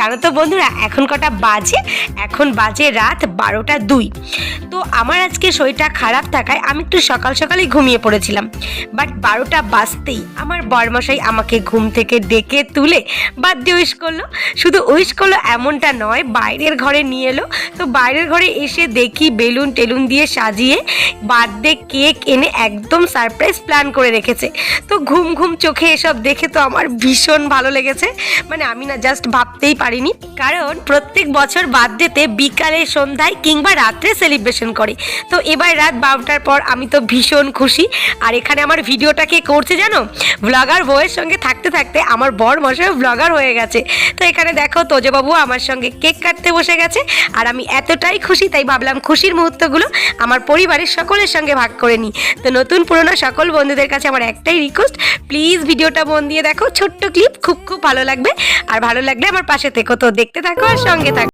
জানো তো বন্ধুরা, এখন কটা বাজে, এখন বাজে রাত বারোটা দুই। তো আমার আজকে শরীরটা খারাপ থাকায় আমি একটু সকাল সকালেই ঘুমিয়ে পড়েছিলাম। বাট বারোটা বাজতেই আমার বরমশাই আমাকে ঘুম থেকে ডেকে তুলে বার্থডে উইশ করল। শুধু উইশ করল এমনটা নয়, বাইরের ঘরে নিয়ে এলো। তো বাইরের ঘরে এসে দেখি বেলুন টেলুন দিয়ে সাজিয়ে বার্থডে কেক এনে একদম সারপ্রাইজ প্ল্যান করে রেখেছে। তো ঘুম ঘুম চোখে এসব দেখে তো আমার ভীষণ ভালো লেগেছে। মানে আমি না জাস্ট ভাবতেই পারিনি, কারণ প্রত্যেক বছর বার্থডেতে বিকালে সন্ধ্যায় কিংবা রাত্রে সেলিব্রেশন করে। তো এবার রাত বারোটার পর আমি তো ভীষণ খুশি। আর এখানে আমার ভিডিওটা কে করছে জানো? ব্লগার বউয়ের সঙ্গে থাকতে থাকতে আমার বর মশাই ব্লগার হয়ে গেছে। তো এখানে দেখো তোজবাবু আমার সঙ্গে কেক কাটতে বসে গেছে। আর আমি এতটাই খুশি, তাই ভাবলাম খুশির মুহূর্তগুলো আমার পরিবারের সকলের সঙ্গে ভাগ করে নিই। তো নতুন পুরনো সকল বন্ধুদের কাছে আমার একটাই রিকোয়েস্ট প্লিজ ভিডিওটা মন দিয়ে দেখো। ছোট্ট ক্লিপ খুব খুব ভালো লাগবে। আর ভালো লাগলে আমার পাশে থেকো দেখতে থাকো আর সঙ্গে থাকো।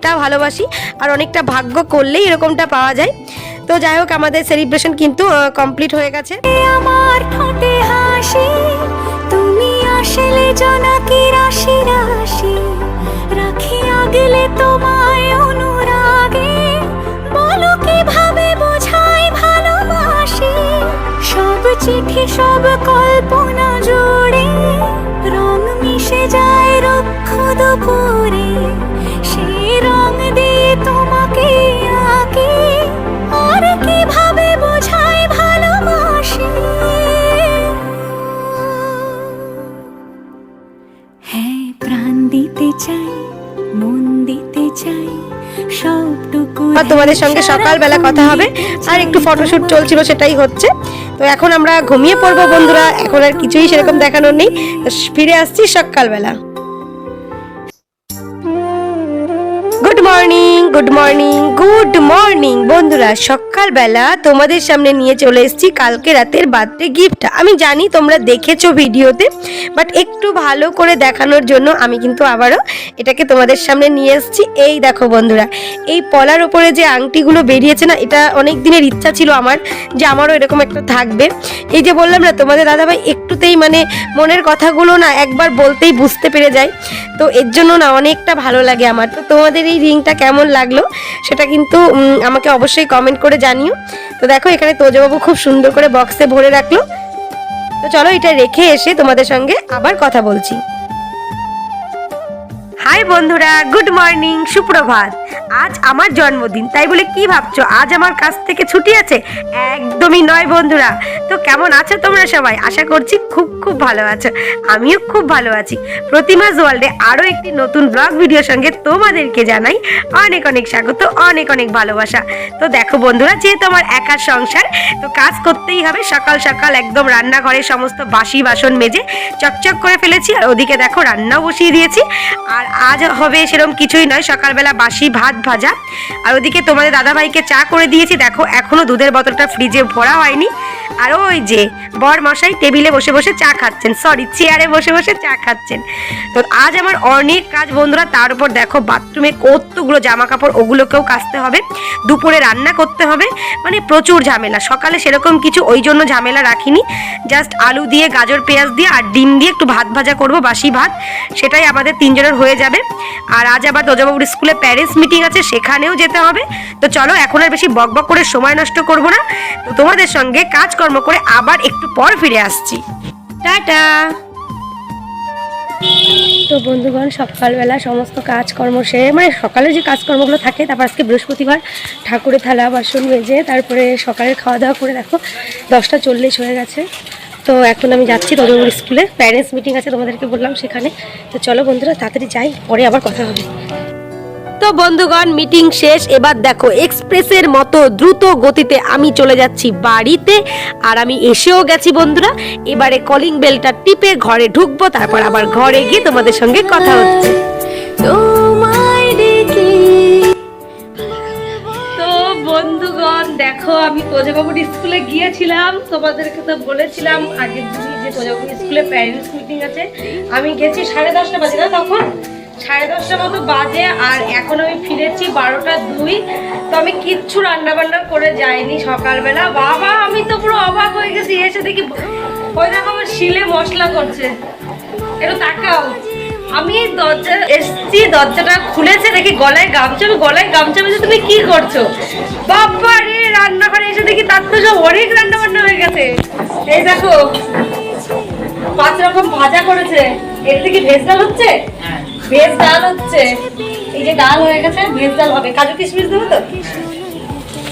অনেকটা ভালোবাসি আর অনেকটা ভাগ্য করলেই এরকমটা পাওয়া যায়। তো যাই হোক, আমাদের সেলিব্রেশন কিন্তু কমপ্লিট হয়ে গেছে। আমার তুমি আসলে রাখি তোমায় সব চিঠি, সব কল্পনা জুড়ে, রং মিশে যায় রক্ষ দুপুরে। প্রাণ দিতে চাই মন দিতে চাই সবটুকু আর তোমাদের সঙ্গে সকালবেলা কথা হবে। আর একটু ফটোশুট চলছিল সেটাই হচ্ছে। তো এখন আমরা ঘুমিয়ে পড়ব বন্ধুরা এখন আর কিছুই সেরকম দেখানোর নেই। ফিরে আসছি সকালবেলা। গুড মর্নিং গুড মর্নিং বন্ধুরা, সকালবেলা তোমাদের সামনে নিয়ে চলে এসেছি কালকে রাতের বার্থডে গিফট আমি জানি তোমরা দেখেছ ভিডিওতে বাট একটু ভালো করে দেখানোর জন্য আমি কিন্তু আবারও এটাকে তোমাদের সামনে নিয়ে এসেছি। এই দেখো বন্ধুরা, এই পলার ওপরে যে আংটিগুলো বেরিয়েছে না, এটা অনেক দিনের ইচ্ছা ছিল আমার যে আমারও এরকম একটা থাকবে। এই যে বললাম না, তোমাদের দাদাভাই একটুতেই মানে মনের কথাগুলো না একবার বলতেই বুঝতে পেরে যায়। তো এর জন্য না অনেকটা ভালো লাগে আমার। তো তোমাদের এই রিংটা কেমন লাগল সেটা কিন্তু আমাকে অবশ্যই কমেন্ট করে জানিও। তো দেখো, এখানে তোজবাবু খুব সুন্দর করে বক্সে ভরে রাখল। তো চলো এটা রেখে এসে তোমাদের সঙ্গে আবার কথা বলছি। হাই বন্ধুরা গুড মর্নিং সুপ্রভাত। আজ আমার জন্মদিন, তাই বলে কি ভাবছ? আজ আমার কাছ থেকে ছুটি আছে? একদমই নয় বন্ধুরা। তো কেমন আছো তোমরা সবাই? আশা করছি খুব খুব ভালো আছো। আমিও খুব ভালো আছি। প্রতিমাস ওয়ার্ল্ডে আরও একটি নতুন ব্লগ ভিডিওর সঙ্গে তোমাদেরকে জানাই অনেক অনেক স্বাগত, অনেক অনেক ভালোবাসা। তো দেখো বন্ধুরা, যেহেতু আমার একার সংসার, তো কাজ করতেই হবে। সকাল সকাল একদম রান্নাঘরে সমস্ত বাসি বাসন মেজে চকচক করে ফেলেছি। আর ওদিকে দেখো রান্নাও বসিয়ে দিয়েছি। আর আজ হবে সেরকম কিছুই নয়। সকালবেলা বাসি ভাত ভাজা। আর ওদিকে তোমাদের দাদাভাইকে চা করে দিয়েছি। দেখো, এখনও দুধের বোতলটা ফ্রিজে ভরা হয়নি। আর ওই যে বর মশাই টেবিলে বসে বসে চা খাচ্ছেন সরি চেয়ারে বসে বসে চা খাচ্ছেন। তো আজ আমার অনেক কাজ, বন্ধুরা, তার উপর দেখো বাথরুমে কতগুলো জামা কাপড় ওগুলোকেও কাচতে হবে, দুপুরে রান্না করতে হবে মানে প্রচুর ঝামেলা। সকালে সেরকম কিছু ওই জন্য ঝামেলা রাখিনি জাস্ট আলু দিয়ে, গাজর, পেঁয়াজ দিয়ে, আর ডিম দিয়ে একটু ভাত ভাজা করব, বাসি ভাত, সেটাই আমাদের তিনজনের হয়ে যাবে। আর আজ আবার দোজাবাবুর স্কুলে প্যারেন্টস মিটিং আছে, সেখানেও যেতে হবে। তো চলো, এখন আর বেশি বক বক করে সময় নষ্ট করব না। তো তোমাদের সঙ্গে কাজকর্ম করে আবার একটু পর ফিরে আসছি। টাটা। তো বন্ধুগণ, সকালবেলা সমস্ত কাজকর্ম সেরে মানে সকালে যে কাজকর্মগুলো থাকে, তারপর আজকে বৃহস্পতিবার ঠাকুরের থালা বাসন মেজে, তারপরে সকালে খাওয়া দাওয়া করে দেখো, দশটা চল্লিশ হয়ে গেছে। তো এখন আমি যাচ্ছি তদমুর স্কুলে, প্যারেন্টস মিটিং আছে তোমাদেরকে বললাম সেখানে। তো চলো বন্ধুরা, তাড়াতাড়ি যাই, পরে আবার কথা হবে। তো বন্ধুগণ মিটিং শেষ। এবার দেখো এক্সপ্রেসের মতো দ্রুত গতিতে আমি চলে যাচ্ছি বাড়িতে আর আমি এসেও গেছি বন্ধুরা। এবারে কলিং বেলটা টিপে ঘরে ঢুকবো তারপর আবার ঘরে গিয়ে তোমাদের সঙ্গে কথা হচ্ছে। তো বন্ধুগণ দেখো আমি তোজাবাবুর স্কুলে গিয়েছিলাম। তোমাদেরকে তো বলেছিলাম আগের দিনই যে তোজাবাবুর স্কুলে প্যারেন্টস মিটিং আছে। আমি গেছি সাড়ে দশটা বাজে না তখন? সাড়ে দশটা মতো বাজে আর এখন আমি ফিরেছি বারোটা দুই। তো আমি কিচ্ছু রান্না বান্না করে যাইনি সকালবেলা। বাবা, আমি তো পুরো অবাক হয়ে গেছি। এসে দেখি, ওই দেখো আমার শিলে মশলা করছে। একটু তাকাও। আমি দরজা, এসছি, দরজাটা খুলেছে, দেখি গলায় গামছা। আমি গলায় গামছা বেঁধে তুমি কি করছ? বাবা রে, রান্নাঘরে এসে দেখি তার তো সব অনেক রান্না বান্না হয়ে গেছে। এই দেখো, পাঁচ রকম ভাজা করেছে। এর থেকে ভেজ ডাল হচ্ছে ভেজ ডাল হচ্ছে। এই যে ডাল হয়ে গেছে, ভেজ ডাল হবে। কাজু কিশমিশ দেবো তো?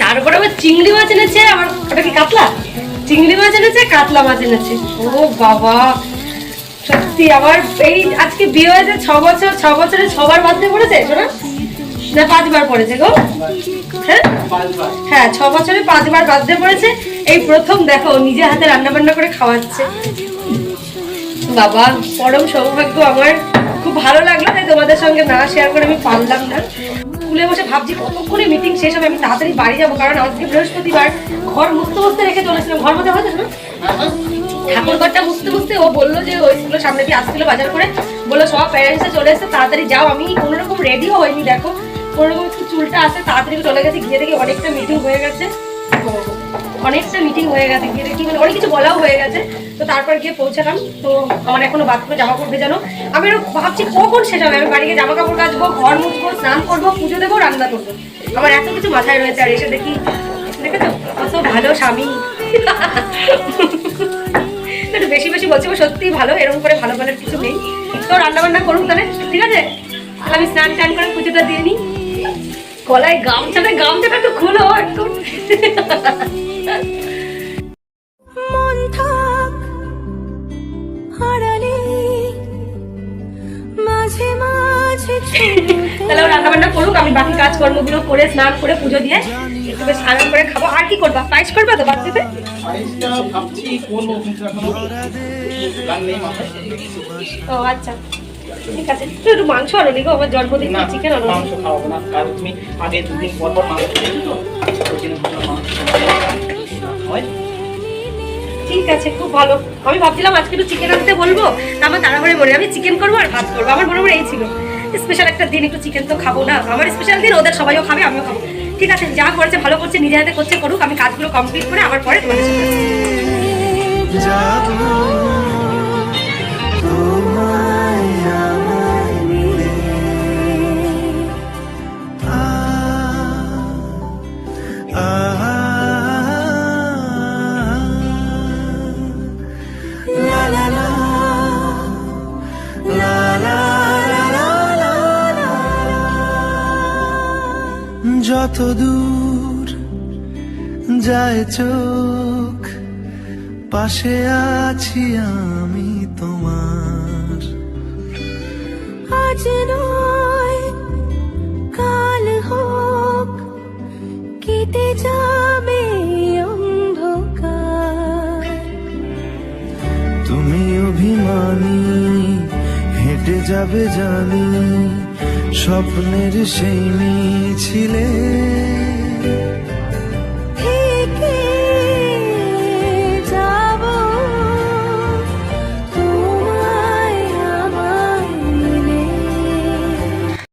তারপরে আবার চিংড়ি মাছ এনেছে, আমার ওটা কি কাতলা? চিংড়ি মাছ এনেছে, কাতলা মাছ এনেছে। ও বাবা! সত্যি আমার এই আজকে বিয়ে হয়েছে ছ বছর, ছ বছরে ছবার বার্থডে পড়েছে, শোনা? না, পাঁচবার পড়েছে গো। হ্যাঁ? হ্যাঁ ছ বছরে পাঁচবার বার্থডে পড়েছে। এই প্রথম দেখো, নিজে হাতে রান্না বান্না করে খাওয়াচ্ছে। বাবা, পরম সৌভাগ্য আমার। খুব ভালো লাগল, তাই তোমাদের সঙ্গে না শেয়ার করে আমি পারলাম না। স্কুলে বসে ভাবছি কতক্ষণে মিটিং শেষ হবে, আমি তাড়াতাড়ি বাড়ি যাব, কারণ আজকে বৃহস্পতিবার ঘর মুছতে মুছতে রেখে চলেছিলাম ঘর মধ্যে হয়েছে না ঠাকুর ঘরটা মুছতে মুছতে ও বলল যে ওই স্কুলের সামনে দিয়ে আসছিল বাজার করে। বলল, সব প্যারেন্টসে চলে এসে তাড়াতাড়ি যাও। আমি কোনো রকম রেডিও হয়নি দেখো। কোনো রকম চুলটা আসে তাড়াতাড়ি চলে গেছে, গিয়ে দেখি অনেকটা মিটিং হয়ে গেছে। অনেকটা মিটিং হয়ে গেছে, গিয়ে দেখি মানে অনেক কিছু বলাও হয়ে গেছে। তো তারপর গিয়ে পৌঁছালাম। তো আমার এখনও বাথরুমে জামা কাপড় ভেজানো। আমি ভাবছি কখন শেষ হবে? আমি বাড়ি গিয়ে জামা কাপড় কাচবো, ঘর মুছবো, স্নান করব, পুজো দেবো, রান্না করব। আমার এত কিছু মাথায় রয়েছে, আর এসে দেখি, দেখেছ? কত ভালো স্বামী। একটু বেশি বেশি বলছি ও সত্যিই ভালো, এরকম করে ভালো ভালো কিছু নেই। তো রান্না বান্না করুন তাহলে, ঠিক আছে? তাহলে আমি স্নান টান করে পুজোটা দিয়ে নিই। গলায় গামছাটা গামছাটা একটু খুলো একটু। মন থাক হারালে মাঝে মাঝে তাহলে রান্না বান্না করুক আমি বাকি কাজ কর্মগুলো করে স্নান করে পুজো দিয়ে একটু স্নান করে খাব। আর কি করবা? পায়েস করবা তো মাথায়। ও আচ্ছা। ঠিক আছে। তুই একটু মাংস আনো নি আমার জন্মদিন না চিকেন আনো। মাংস খাওয়াবো না কারণ তুমি আগে দুদিন পর পর মাংস খেয়েছো তো ওই জন্য মাংস ঠিক আছে খুব ভালো। আমি ভাবছিলাম আজকে একটু চিকেন আনতে বলব আমার তাড়াহুড়ে মনে আমি চিকেন করব আর ভাত করব। আমার মনে মনে এই ছিল। স্পেশাল একটা দিন একটু চিকেন তো খাব না। আমার স্পেশাল দিন ওদের সবাইও খাবে আমিও খাব। ঠিক আছে যা করেছে ভালো করছে নিজে হাতে করছে করুক। আমি কাজগুলো কমপ্লিট করে আমার পরে তোমাদের যায় চোখ পাশে আছি আমি তোমার। আজ নয় কাল হোক কেটে যাবে অন্ধকার। তুমি অভিমানী হেঁটে যাবে জানি স্বপ্নের সেই নীল